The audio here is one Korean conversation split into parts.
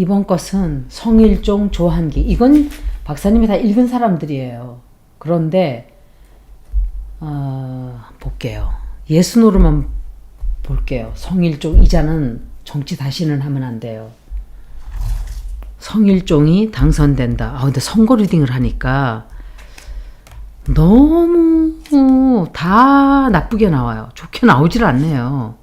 이번 것은 성일종 조한기. 이건 박사님이 다 읽은 사람들이에요. 그런데 어, 볼게요. 예순으로만 볼게요. 성일종 이자는 정치 다시는 하면 안 돼요. 성일종이 당선된다. 아 근데 선거 리딩을 하니까 너무 다 나쁘게 나와요. 좋게 나오질 않네요.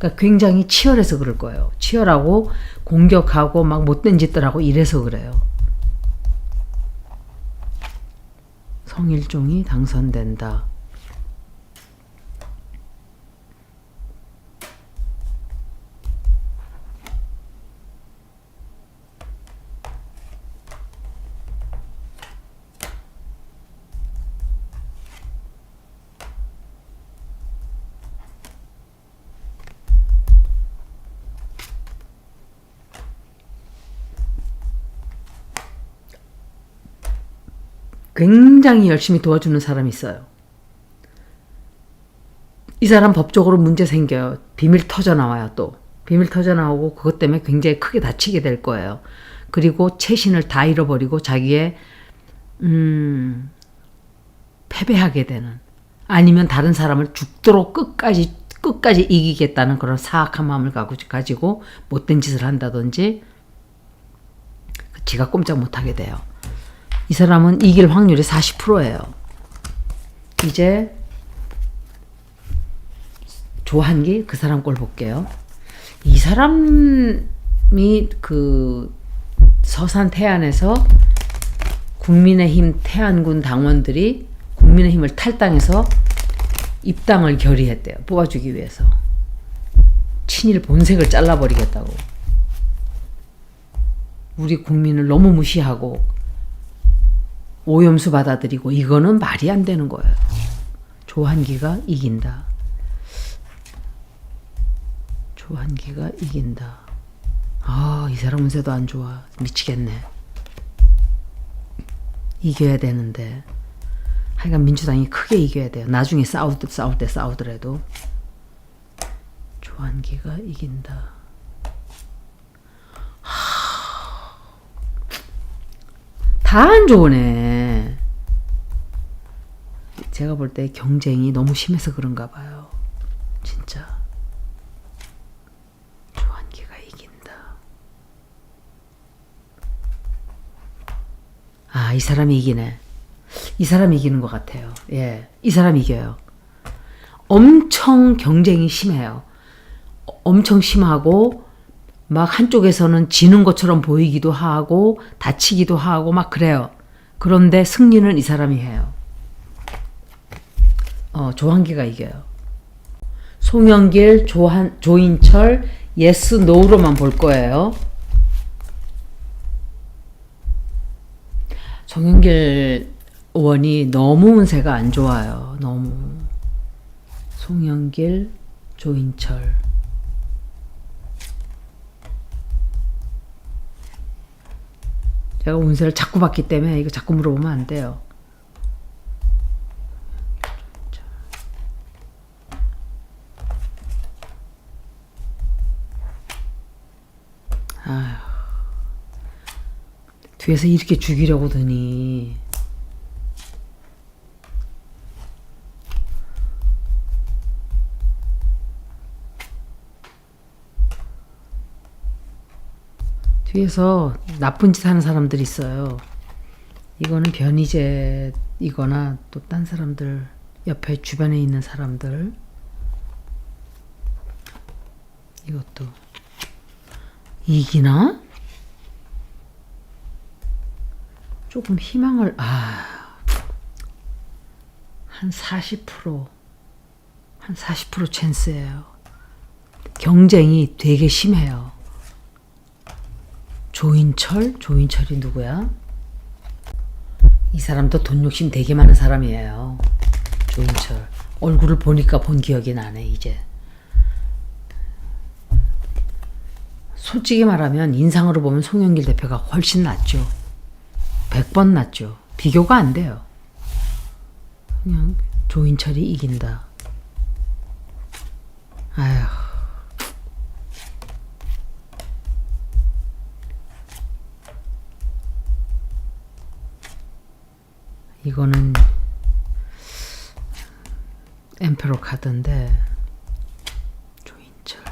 그러니까 굉장히 치열해서 그럴 거예요. 치열하고 공격하고 막 못된 짓들 하고 이래서 그래요. 성일종이 당선된다. 굉장히 열심히 도와주는 사람이 있어요. 이 사람 법적으로 문제 생겨요. 비밀 터져 나와요, 또. 비밀 터져 나오고 그것 때문에 굉장히 크게 다치게 될 거예요. 그리고 채신을 다 잃어버리고 자기의, 음, 패배하게 되는. 아니면 다른 사람을 죽도록 끝까지, 끝까지 이기겠다는 그런 사악한 마음을 가지고 못된 짓을 한다든지, 지가 꼼짝 못하게 돼요. 이 사람은 이길 확률이 40%예요. 이제 조한기 그 사람 꼴 볼게요. 이 사람이 그 서산 태안에서 국민의힘 태안군 당원들이 국민의힘을 탈당해서 입당을 결의했대요. 뽑아주기 위해서. 친일 본색을 잘라버리겠다고. 우리 국민을 너무 무시하고 오염수 받아들이고 이거는 말이 안 되는 거예요. 조한기가 이긴다. 조한기가 이긴다. 아, 이 사람 운세도 안 좋아. 미치겠네. 이겨야 되는데. 하여간 민주당이 크게 이겨야 돼요. 나중에 싸우, 싸울 때 싸우더라도. 조한기가 이긴다. 다 안 좋으네. 제가 볼 때 경쟁이 너무 심해서 그런가 봐요. 진짜. 조한기가 이긴다. 아, 이 사람이 이기네. 이 사람이 이기는 것 같아요. 예. 이 사람이 이겨요. 엄청 경쟁이 심해요. 어- 엄청 심하고, 막 한쪽에서는 지는 것처럼 보이기도 하고 다치기도 하고 막 그래요. 그런데 승리는 이 사람이 해요. 어, 조한기가 이겨요. 송영길, 조한, 조인철, 예스, 노로만 볼 거예요. 송영길 의원이 너무 운세가 안 좋아요. 너무. 송영길, 조인철. 제가 운세를 자꾸 봤기 때문에 이거 자꾸 물어보면 안 돼요. 아휴. 뒤에서 이렇게 죽이려고 드니. 뒤에서 나쁜 짓 하는 사람들이 있어요. 이거는 변희재이거나 또 딴 사람들 옆에 주변에 있는 사람들 이것도 이기나? 조금 희망을 아, 한 40%, 한 40% 찬스예요. 경쟁이 되게 심해요. 조인철? 조인철이 누구야? 이 사람도 돈 욕심 되게 많은 사람이에요. 조인철. 얼굴을 보니까 본 기억이 나네, 이제. 솔직히 말하면 인상으로 보면 송영길 대표가 훨씬 낫죠. 100번 낫죠. 비교가 안 돼요. 그냥 조인철이 이긴다. 아휴. 이거는 엠페로 카드인데 조인철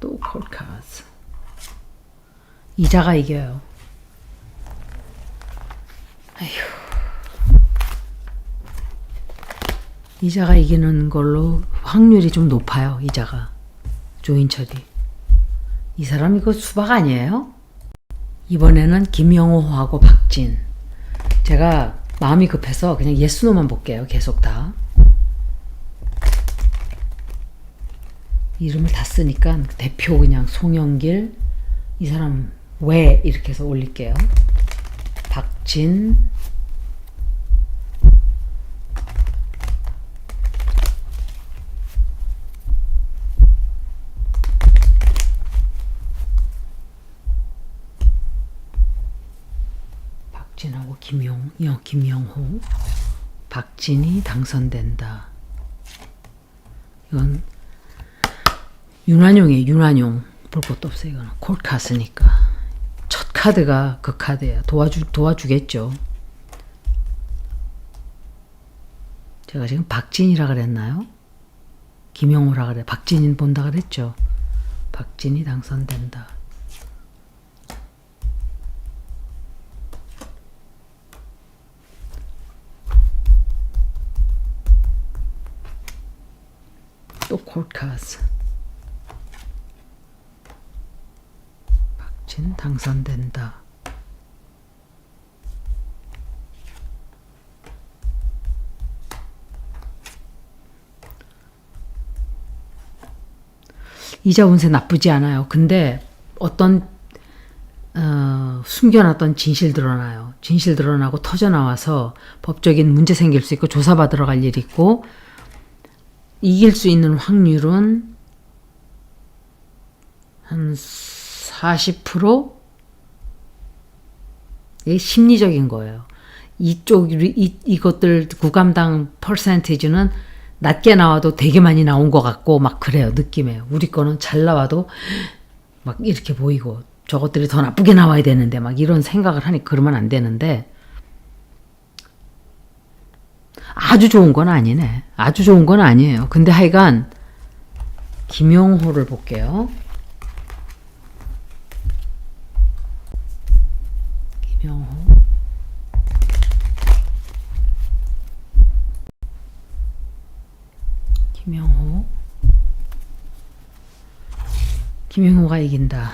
또 콜카스 이자가 이겨요. 이자가 이기는 걸로 확률이 좀 높아요. 이자가 조인철이 이 사람 이거 수박 아니에요? 이번에는 김영호하고 박진 제가 마음이 급해서 그냥 예스노만 볼게요. 계속 다 이름을 다 쓰니까 대표 그냥 송영길 이 사람 왜 이렇게 해서 올릴게요. 박진 김용, 여, 김영호, 박진이 당선된다. 이건 윤환용이에요. 윤환용 볼 것도 없어요. 이거는 콜카스니까 첫 카드가 그 카드예요. 도와주 도와주겠죠. 제가 지금 박진이라 그랬나요? 김영호라 그래. 박진인 본다 그랬죠. 박진이 당선된다. 콜카스. 박진 당선된다. 이자 운세 나쁘지 않아요. 근데 어떤 어, 숨겨놨던 진실 드러나요. 진실 드러나고 터져 나와서 법적인 문제 생길 수 있고 조사받으러 갈일 있고 이길 수 있는 확률은 한 40%? 이게 심리적인 거예요. 이쪽 이, 이것들 구감당 퍼센티지는 낮게 나와도 되게 많이 나온 것 같고 막 그래요 느낌에 우리 거는 잘 나와도 막 이렇게 보이고 저것들이 더 나쁘게 나와야 되는데 막 이런 생각을 하니 그러면 안 되는데 아주 좋은 건 아니네. 아주 좋은 건 아니에요. 근데 하여간 김용호를 볼게요. 김용호. 김영호. 김영호가 이긴다.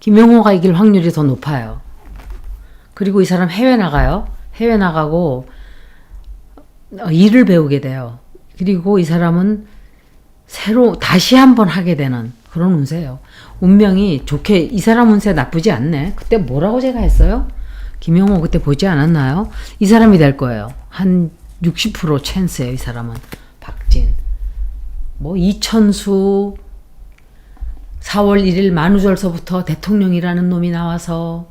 김영호가 이길 확률이 더 높아요. 그리고 이 사람 해외 나가요. 해외 나가고 어, 일을 배우게 돼요. 그리고 이 사람은 새로 다시 한번 하게 되는 그런 운세예요. 운명이 좋게 이 사람 운세 나쁘지 않네. 그때 뭐라고 제가 했어요? 김영호 그때 보지 않았나요? 이 사람이 될 거예요. 한 60% 찬스예요. 이 사람은 박진. 뭐 이천수 4월 1일 만우절서부터 대통령이라는 놈이 나와서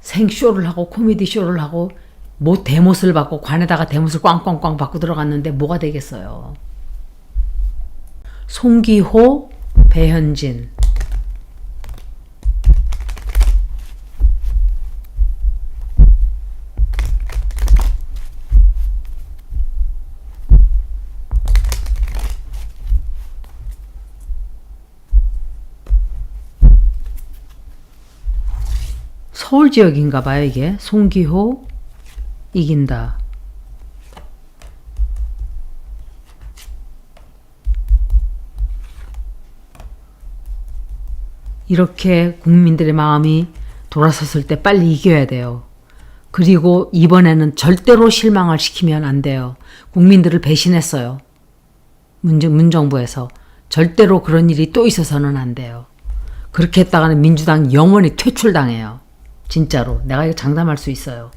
생쇼를 하고 코미디 쇼를 하고 뭐 대못을 받고 관에다가 대못을 꽝꽝꽝 받고 들어갔는데 뭐가 되겠어요. 송기호, 배현진. 서울 지역인가 봐요, 이게. 송기호 이긴다. 이렇게 국민들의 마음이 돌아섰을 때 빨리 이겨야 돼요. 그리고 이번에는 절대로 실망을 시키면 안 돼요. 국민들을 배신했어요. 문, 문정부에서. 절대로 그런 일이 또 있어서는 안 돼요. 그렇게 했다가는 민주당 영원히 퇴출당해요. 진짜로. 내가 이거 장담할 수 있어요.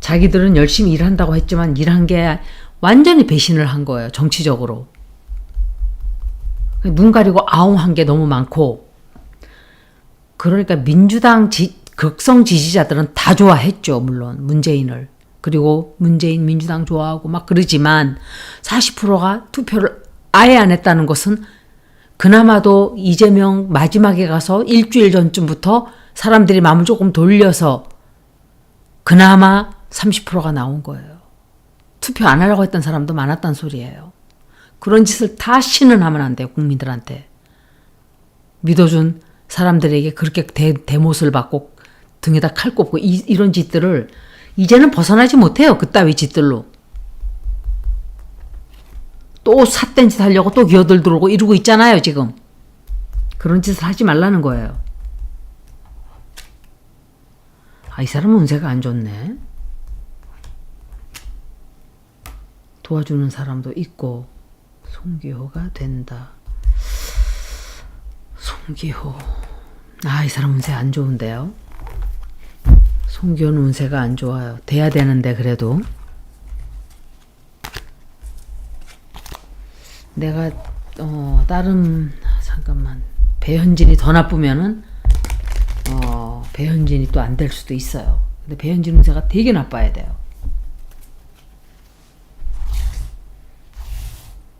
자기들은 열심히 일한다고 했지만 일한 게 완전히 배신을 한 거예요. 정치적으로. 눈 가리고 아웅한 게 너무 많고 그러니까 민주당 지, 극성 지지자들은 다 좋아했죠. 물론 문재인을. 그리고 문재인 민주당 좋아하고 막 그러지만 40%가 투표를 아예 안 했다는 것은 그나마도 이재명 마지막에 가서 일주일 전쯤부터 사람들이 마음을 조금 돌려서 그나마 30%가 나온 거예요. 투표 안 하려고 했던 사람도 많았단 소리예요. 그런 짓을 다시는 하면 안 돼요, 국민들한테. 믿어준 사람들에게 그렇게 대, 대못을 받고 등에다 칼 꼽고 이, 이런 짓들을 이제는 벗어나지 못해요, 그따위 짓들로. 또 삿된 짓 하려고 또 기어들 들어오고 이러고 있잖아요, 지금. 그런 짓을 하지 말라는 거예요. 아, 이 사람은 운세가 안 좋네. 도와주는 사람도 있고, 송기호가 된다. 송기호. 아, 이 사람 운세 안 좋은데요? 송기호는 운세가 안 좋아요. 돼야 되는데, 그래도. 내가, 어, 다른, 잠깐만. 배현진이 더 나쁘면은, 어, 배현진이 또 안 될 수도 있어요. 근데 배현진 운세가 되게 나빠야 돼요.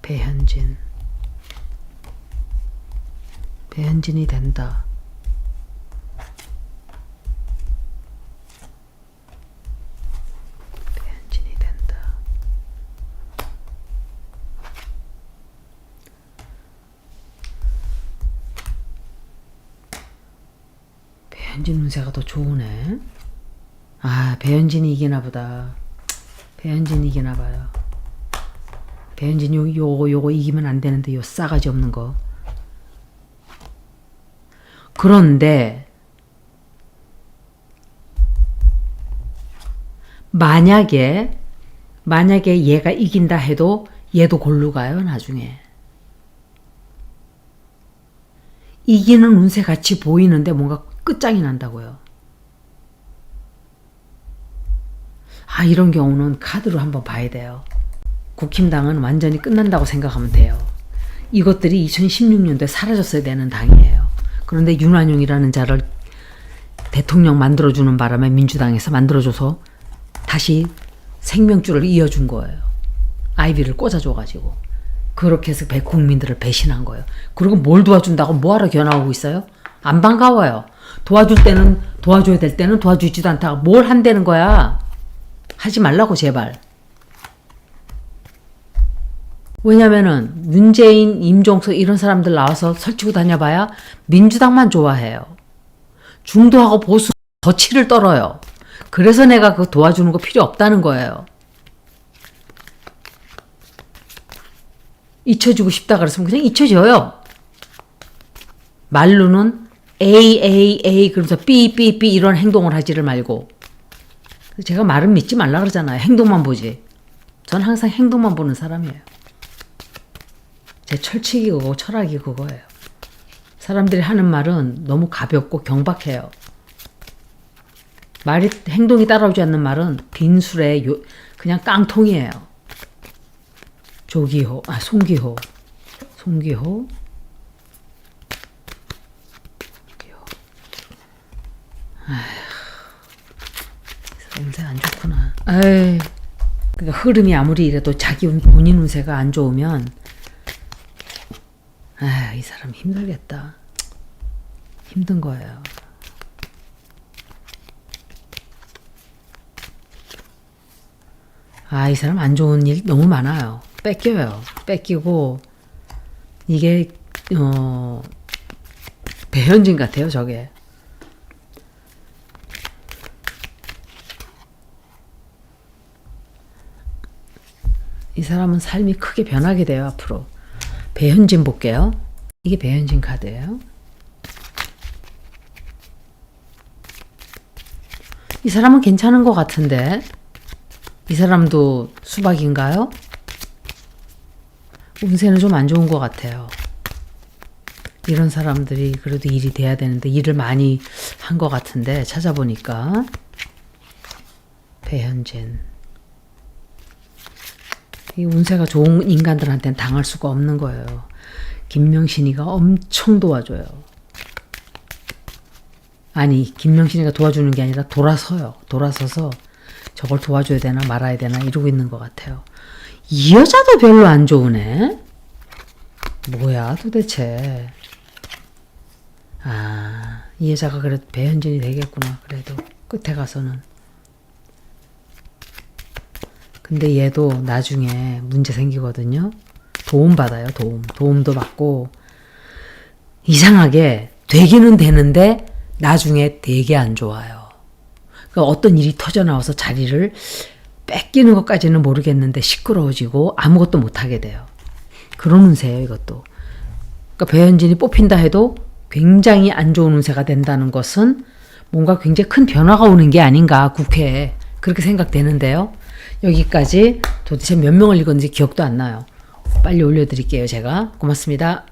배현진. 배현진이 된다. 배현진 운세가 더 좋으네. 아, 배현진이 이기나 보다. 배현진이 이기나 봐요. 배현진 요, 요거 요거 이기면 안 되는데 요 싸가지 없는 거. 그런데 만약에 만약에 얘가 이긴다 해도 얘도 골로 가요 나중에. 이기는 운세 같이 보이는데 뭔가 끝장이 난다고요. 아 이런 경우는 카드로 한번 봐야 돼요. 국힘당은 완전히 끝난다고 생각하면 돼요. 이것들이 2016년도에 사라졌어야 되는 당이에요. 그런데 윤완용이라는 자를 대통령 만들어주는 바람에 민주당에서 만들어줘서 다시 생명줄을 이어준 거예요. 아이비를 꽂아줘가지고. 그렇게 해서 배 국민들을 배신한 거예요. 그리고 뭘 도와준다고 뭐하러 겨나오고 있어요? 안 반가워요. 도와줄 때는 도와줘야 될 때는 도와주지도 않다가 뭘 한다는 거야. 하지 말라고 제발. 왜냐면은 문재인, 임종석 이런 사람들 나와서 설치고 다녀봐야 민주당만 좋아해요. 중도하고 보수 덧치를 떨어요. 그래서 내가 그 도와주는 거 필요 없다는 거예요. 잊혀주고 싶다 그랬으면 그냥 잊혀져요. 말로는 A, A, A 그러면서 B, B, B 이런 행동을 하지를 말고 제가 말은 믿지 말라 그러잖아요. 행동만 보지. 전 항상 행동만 보는 사람이에요. 제 철칙이 그거고 철학이 그거예요. 사람들이 하는 말은 너무 가볍고 경박해요. 말이 행동이 따라오지 않는 말은 빈술에 요, 그냥 깡통이에요. 조기호, 아 송기호, 송기호. 운세 안 좋구나. 에이, 그러니까 흐름이 아무리 이래도 자기 운- 본인 운세가 안 좋으면 아, 이 사람 힘들겠다. 힘든 거예요. 아, 이 사람 안 좋은 일 너무 많아요. 뺏겨요. 뺏기고, 이게, 어, 배현진 같아요, 저게. 이 사람은 삶이 크게 변하게 돼요, 앞으로. 배현진 볼게요. 이게 배현진 카드예요. 이 사람은 괜찮은 것 같은데. 이 사람도 수박인가요? 운세는 좀 안 좋은 것 같아요. 이런 사람들이 그래도 일이 돼야 되는데 일을 많이 한 것 같은데 찾아보니까 배현진 이 운세가 좋은 인간들한테는 당할 수가 없는 거예요. 김명신이가 엄청 도와줘요. 아니 김명신이가 도와주는 게 아니라 돌아서요. 돌아서서 저걸 도와줘야 되나 말아야 되나 이러고 있는 것 같아요. 이 여자도 별로 안 좋으네. 뭐야 도대체. 아, 이 여자가 그래도 배현진이 되겠구나. 그래도 끝에 가서는. 근데 얘도 나중에 문제 생기거든요. 도움 받아요, 도움. 도움도 받고. 이상하게 되기는 되는데 나중에 되게 안 좋아요. 그러니까 어떤 일이 터져 나와서 자리를 뺏기는 것까지는 모르겠는데 시끄러워지고 아무것도 못하게 돼요. 그런 운세예요, 이것도. 그러니까 배현진이 뽑힌다 해도 굉장히 안 좋은 운세가 된다는 것은 뭔가 굉장히 큰 변화가 오는 게 아닌가 국회에 그렇게 생각되는데요. 여기까지 도대체 몇 명을 읽었는지 기억도 안 나요. 빨리 올려드릴게요, 제가. 고맙습니다.